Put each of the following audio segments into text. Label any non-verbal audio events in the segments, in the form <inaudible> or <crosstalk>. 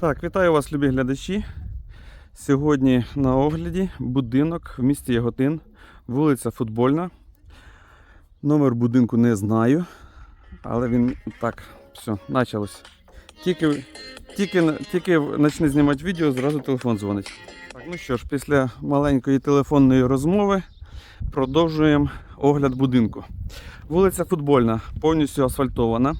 Так, вітаю вас, любі глядачі. Сьогодні на огляді будинок в місті Яготин, вулиця Футбольна. Номер будинку не знаю, але він так, все, почалось. Тільки, тільки, тільки почне знімати відео, зразу телефон дзвонить. Так, ну що ж, після маленької телефонної розмови продовжуємо огляд будинку. Вулиця Футбольна, повністю асфальтована.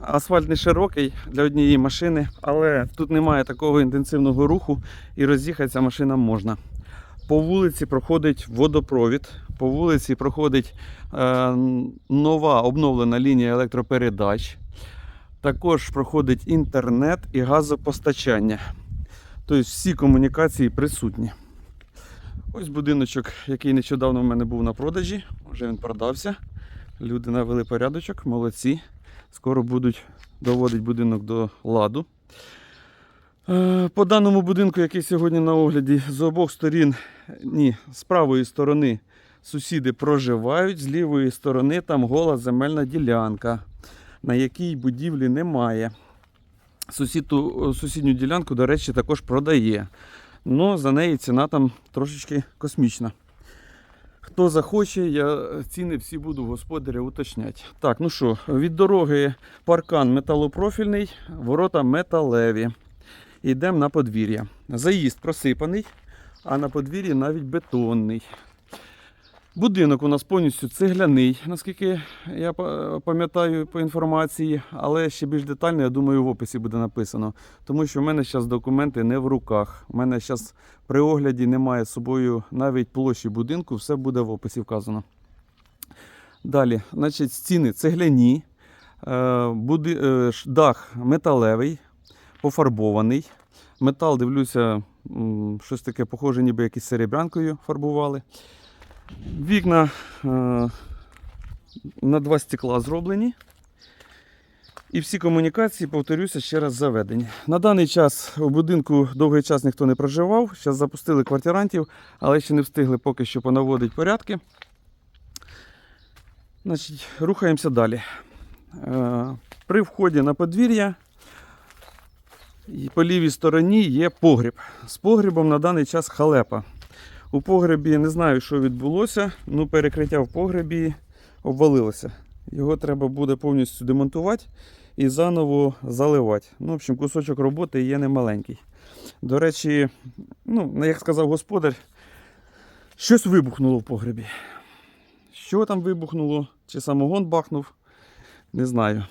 Асфальт не широкий для однієї машини, але тут немає такого інтенсивного руху і роз'їхатися машинам можна. По вулиці проходить водопровід, по вулиці проходить е, нова обновлена лінія електропередач. Також проходить інтернет і газопостачання. Тобто всі комунікації присутні. Ось будиночок, який нещодавно в мене був на продажі, вже він продався. Люди навели порядочок, молодці. Скоро будуть доводити будинок до ладу. Е, По даному будинку, який сьогодні на огляді, з обох сторін, ні, з правої сторони сусіди проживають, з лівої сторони там гола земельна ділянка, на якій будівлі немає. Сусід ту- сусідню ділянку, до речі, також продає. але за неї ціна там трошечки космічна. Хто захоче, я ціни всі буду господаря уточняти. Так, ну що, від дороги паркан металопрофільний, ворота металеві. Йдемо на подвір'я. Заїзд просипаний, а на подвір'ї навіть бетонний. Будинок у нас повністю цегляний, наскільки я пам'ятаю по інформації, але ще більш детально, я думаю, в описі буде написано. Тому що в мене зараз документи не в руках. У мене зараз при огляді немає з собою навіть площі будинку, все буде в описі вказано. Далі, значить, стіни цегляні, е, е, дах металевий, пофарбований. Метал, дивлюся, щось таке похоже, ніби якісь серебрянкою фарбували. Вікна е, на два стекла зроблені. І всі комунікації, повторюся, ще раз заведені. На даний час у будинку довгий час ніхто не проживав. Зараз запустили квартирантів, але ще не встигли поки що понаводити порядки. Значить, рухаємося далі. Е, При вході на подвір'я по лівій стороні є погріб. З погрібом на даний час халепа. У погребі не знаю, що відбулося, ну перекриття в погребі обвалилося. Його треба буде повністю демонтувати і заново заливати. Ну, в общем, кусочок роботи є немаленький. До речі, ну, як сказав господар, щось вибухнуло в погребі. Що там вибухнуло? Чи самогон бахнув? Не знаю.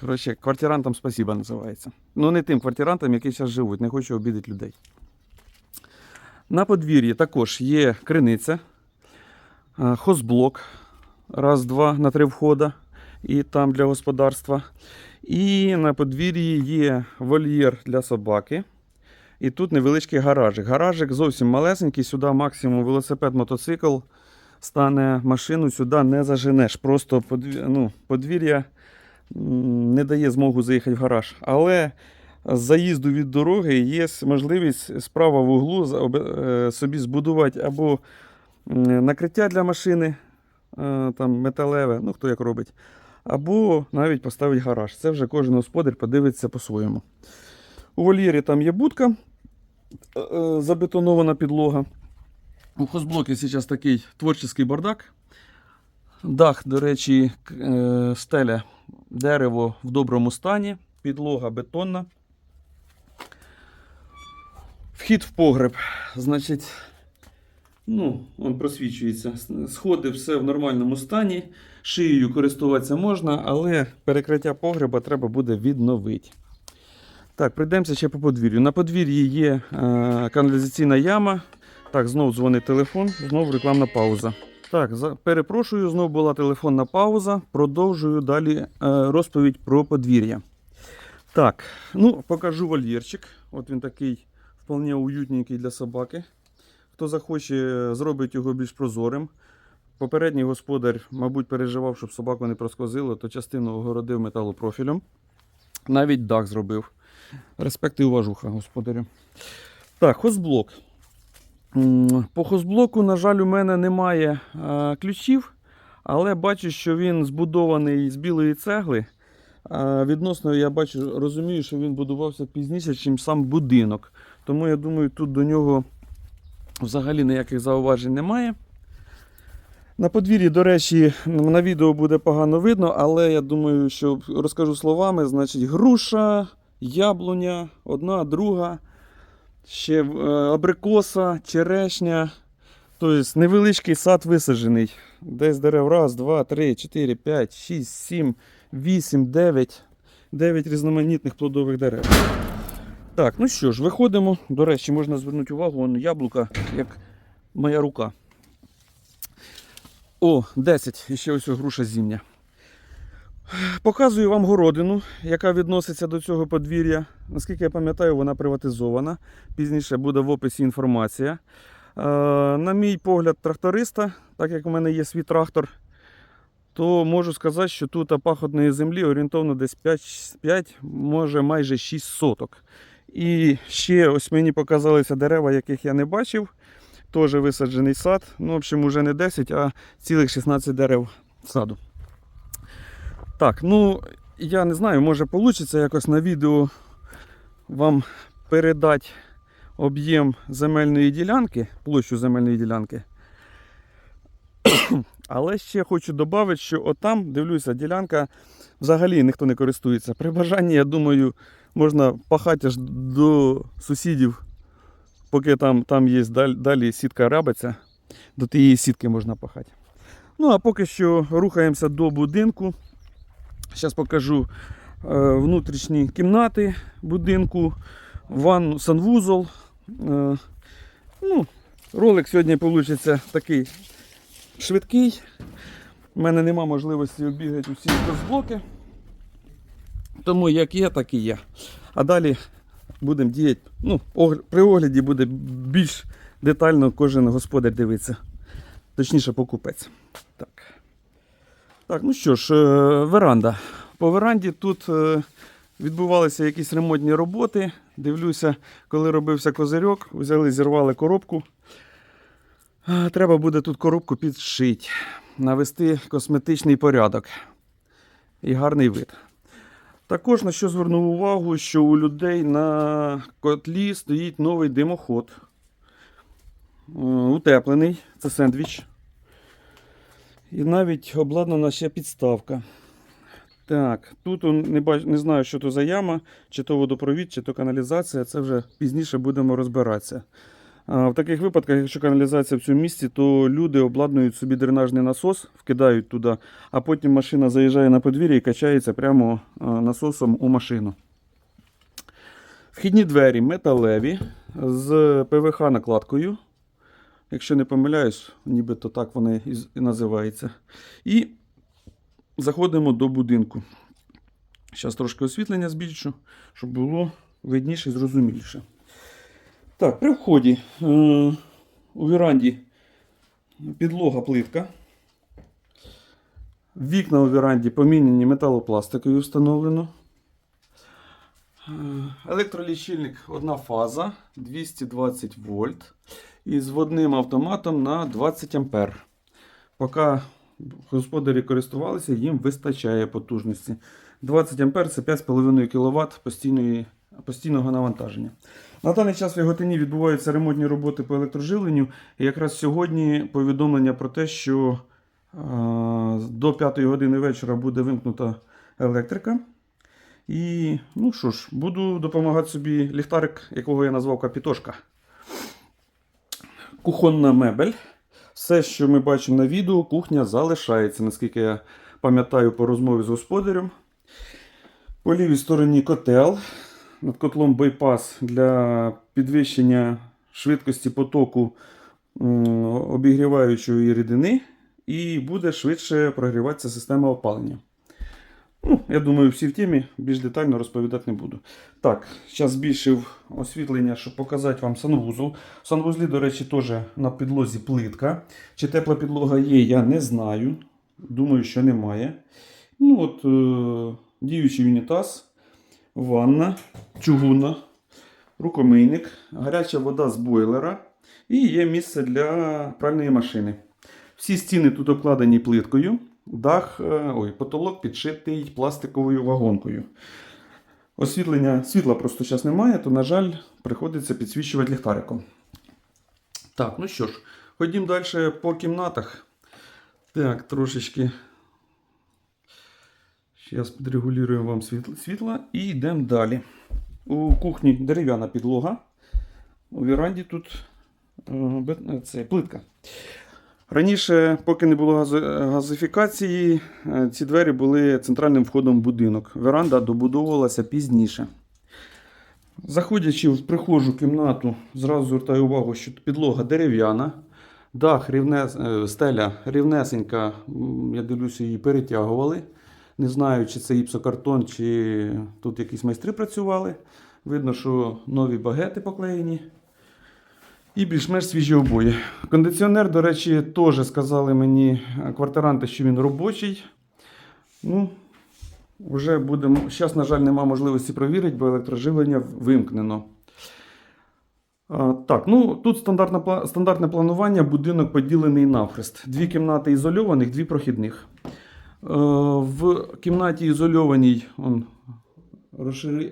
Коротше, квартирантам спасіба називається. Ну, не тим квартирантам, які зараз живуть, не хочу обідати людей. На подвір'ї також є криниця, хозблок, раз, два на три входа, і там для господарства. І на подвір'ї є вольєр для собаки. І тут невеличкий гаражик. Гаражик зовсім малесенький, сюди максимум велосипед, мотоцикл стане машину, сюди не заженеш. Просто подвір- ну, подвір'я не дає змогу заїхати в гараж. Але з заїзду від дороги є можливість справа в углу е, собі збудувати або накриття для машини, е, там металеве, ну хто як робить, або навіть поставити гараж. Це вже кожен господар подивиться по-своєму. У вольєрі там є будка, е, забетонована підлога. У хозблокі зараз такий творчий бардак. Дах, до речі, стеля дерево в доброму стані, підлога бетонна. Вхід в погреб, значить, ну, он просвічується. Сходи все в нормальному стані. Шиєю користуватися можна, але перекриття погреба треба буде відновити. Так, прийдемося ще по подвір'ю. На подвір'ї є е, каналізаційна яма. Так, знов дзвонить телефон, знов рекламна пауза. Так, за, перепрошую, знов була телефонна пауза. Продовжую далі е, розповідь про подвір'я. Так, ну, покажу вольєрчик. От він такий вполне уютненький для собаки. Хто захоче, зробить його більш прозорим. Попередній господар, мабуть, переживав, щоб собаку не проскозило, то частину огородив металопрофілем. Навіть дах зробив. Респект і уважуха господарю. Так, хозблок. По хозблоку, на жаль, у мене немає е, ключів, але бачу, що він збудований з білої цегли. А відносно я бачу, розумію, що він будувався пізніше, ніж сам будинок. Тому я думаю, тут до нього взагалі ніяких зауважень немає. На подвір'ї, до речі, на відео буде погано видно, але я думаю, що розкажу словами, значить, груша, яблуня, одна, друга, ще е, абрикоса, черешня. Тобто невеличкий сад висаджений. Десь дерев раз, два, три, чотири, п'ять, шість, сім, вісім, дев'ять. Дев'ять різноманітних плодових дерев. Так, ну що ж, виходимо. До речі, можна звернути увагу, вон яблука, як моя рука. О, 10. І ще ось груша зімня. Показую вам городину, яка відноситься до цього подвір'я. Наскільки я пам'ятаю, вона приватизована. Пізніше буде в описі інформація. Е, на мій погляд, тракториста, так як у мене є свій трактор, то можу сказати, що тут пахотної землі орієнтовно десь 5, 5 може майже 6 соток. І ще ось мені показалися дерева, яких я не бачив. Теж висаджений сад. Ну, в общем, уже не 10, а цілих 16 дерев саду. Так, ну я не знаю, може вийде якось на відео вам передати об'єм земельної ділянки, площу земельної ділянки. <coughs> Але ще хочу додати, що отам, дивлюся, ділянка взагалі ніхто не користується. При бажанні, я думаю, можна пахати аж до сусідів, поки там, там є далі, далі сітка рабиться, до тієї сітки можна пахати. Ну, а поки що рухаємося до будинку. Зараз покажу е, внутрішні кімнати будинку, ванну, санвузол. Е, ну, ролик сьогодні вийде такий швидкий. У мене нема можливості обігати усі блоки. Тому як є, так і є. А далі будемо діяти. Ну, при огляді буде більш детально кожен господар дивиться. Точніше, покупець. Так. Так, ну що ж, е, веранда. По веранді тут е, відбувалися якісь ремонтні роботи. Дивлюся, коли робився козирьок, взяли, зірвали коробку. Е, Треба буде тут коробку підшити, навести косметичний порядок і гарний вид. Також на що звернув увагу, що у людей на котлі стоїть новий димоход. Е, Утеплений, це сендвіч. І навіть обладнана ще підставка. Так, тут не, бач, не знаю, що то за яма, чи то водопровід, чи то каналізація. Це вже пізніше будемо розбиратися. В таких випадках, якщо каналізація в цьому місці, то люди обладнують собі дренажний насос, вкидають туди, а потім машина заїжджає на подвір'я і качається прямо насосом у машину. Вхідні двері металеві з ПВХ-накладкою. Якщо не помиляюсь, нібито так вони і називаються. І заходимо до будинку. Зараз трошки освітлення збільшу, щоб було видніше і зрозуміліше. Так, при вході е, у віранді підлога плитка. Вікна у віранді поміняні металопластикою встановлено. Е, Електролічильник одна фаза 220 вольт із водним автоматом на 20 ампер. Поки господарі користувалися, їм вистачає потужності. 20 ампер це 5,5 кВт постійного навантаження. На даний час в Яготині відбуваються ремонтні роботи по електроживленню. І якраз сьогодні повідомлення про те, що до 5 години вечора буде вимкнута електрика. І ну що ж, буду допомагати собі ліхтарик, якого я назвав Капітошка. Кухонна мебель. Все, що ми бачимо на відео, кухня залишається, наскільки я пам'ятаю по розмові з господарем. По лівій стороні котел. Над котлом байпас для підвищення швидкості потоку обігріваючої рідини. І буде швидше прогріватися система опалення. Ну, я думаю, всі в темі більш детально розповідати не буду. Так, зараз збільшив освітлення, щоб показати вам санвузол. В санвузлі, до речі, теж на підлозі плитка. Чи тепла підлога є, я не знаю. Думаю, що немає. Ну от, е- Діючий унітаз, ванна, чугунна, рукомийник, гаряча вода з бойлера і є місце для пральної машини. Всі стіни тут обкладені плиткою. дах, е, ой, потолок підшитий пластиковою вагонкою. Освітлення, світла просто зараз немає, то, на жаль, приходиться підсвічувати ліхтариком. Так, ну що ж, ходімо далі по кімнатах. Так, трошечки. Зараз підрегулюємо вам світло, і йдемо далі. У кухні дерев'яна підлога. У віранді тут е, це, плитка. Раніше, поки не було газифікації, е, ці двері були центральним входом в будинок. Веранда добудовувалася пізніше. Заходячи в прихожу кімнату, зразу звертаю увагу, що підлога дерев'яна, дах рівне, е, стеля рівнесенька, я дивлюся, її перетягували. Не знаю, чи це гіпсокартон, чи тут якісь майстри працювали. Видно, що нові багети поклеєні. І більш-менш свіжі обої. Кондиціонер, до речі, теж сказали мені квартиранти, що він робочий. Ну, вже будемо. Зараз, на жаль, немає можливості провірити, бо електроживлення вимкнено. А, Так, ну тут стандартне, стандартне планування, будинок поділений навхрест. Дві кімнати ізольованих, дві прохідних. Е, В кімнаті ізольованій он,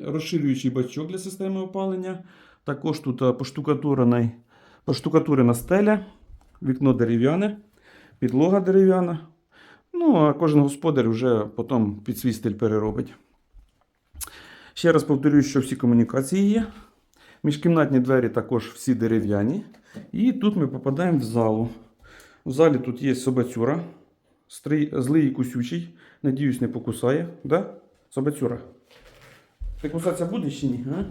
розширюючий бачок для системи опалення. Також тут е, поштукатурена, поштукатурена стеля, вікно дерев'яне, підлога дерев'яна. Ну, а кожен господар вже потім під свій стиль переробить. Ще раз повторюю, що всі комунікації є. Міжкімнатні двері також всі дерев'яні. І тут ми попадаємо в залу. В залі тут є собацюра. Стрий, злий і кусючий. Надіюсь, не покусає. Да? Собацюра. Ти кусатися будеш чи ні? А?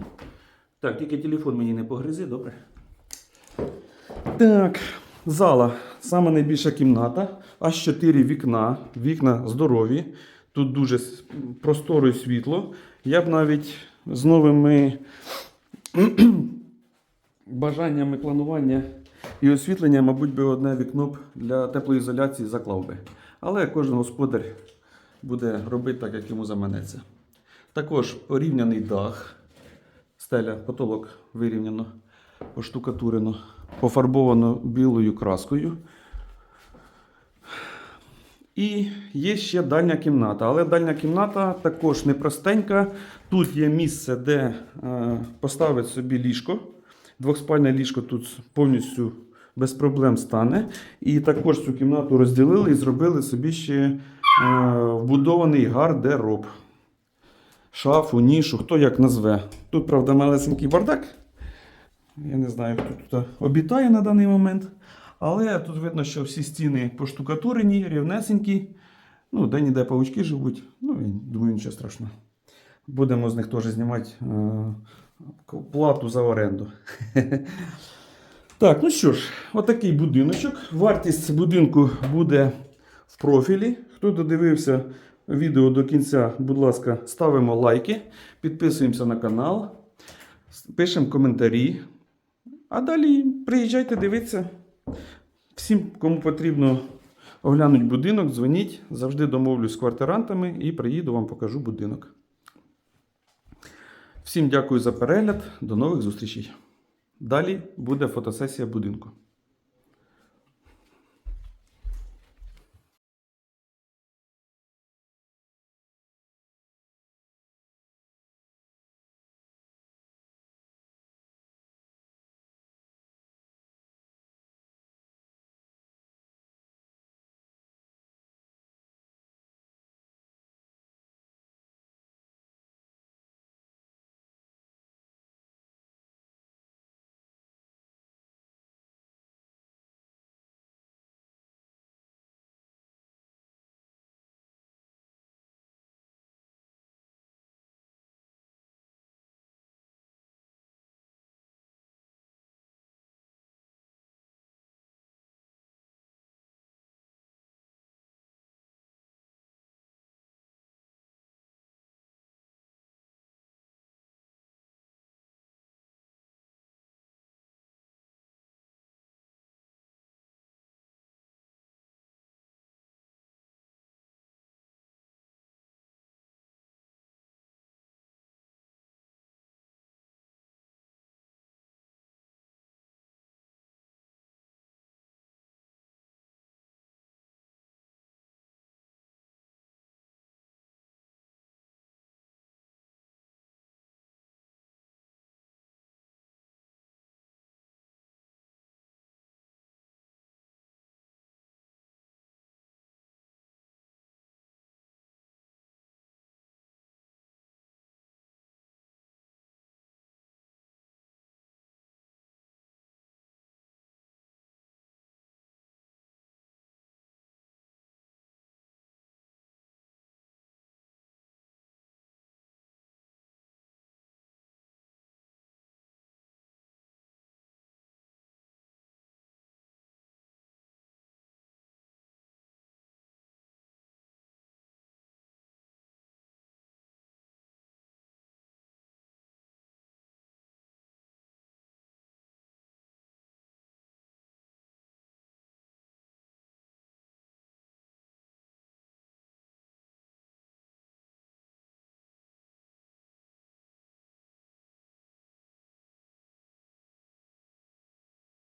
Так, тільки телефон мені не погризи, добре? Так, зала. Саме найбільша кімната. Аж 4 вікна. Вікна здорові. Тут дуже просторо і світло. Я б навіть з новими <clears throat> бажаннями планування і освітлення, мабуть, би одне вікно б для теплоізоляції заклав би. Але кожен господар буде робити так, як йому заманеться. Також порівняний дах, стеля, потолок вирівняно, поштукатурено, пофарбовано білою краскою. І є ще дальня кімната. Але дальня кімната також непростенька. Тут є місце, де е, поставити собі ліжко. Двохспальне ліжко тут повністю без проблем стане. І також цю кімнату розділили і зробили собі ще е, вбудований гардероб. Шафу, нішу, хто як назве. Тут, правда, малесенький бардак. Я не знаю, хто тут обітає на даний момент. Але тут видно, що всі стіни поштукатурені, рівнесенькі. Ну, де ніде паучки живуть. Ну, думаю, нічого страшного. Будемо з них теж знімати е, плату за оренду. <laughs> Так, ну що ж, отакий будиночок. Вартість будинку буде в профілі. Хто додивився відео до кінця, будь ласка, ставимо лайки, підписуємося на канал, пишемо коментарі. А далі приїжджайте дивитися. Всім, кому потрібно оглянути будинок, дзвоніть. Завжди домовлюсь з квартирантами і приїду, вам покажу будинок. Всім дякую за перегляд. До нових зустрічей. Далі буде фотосесія будинку.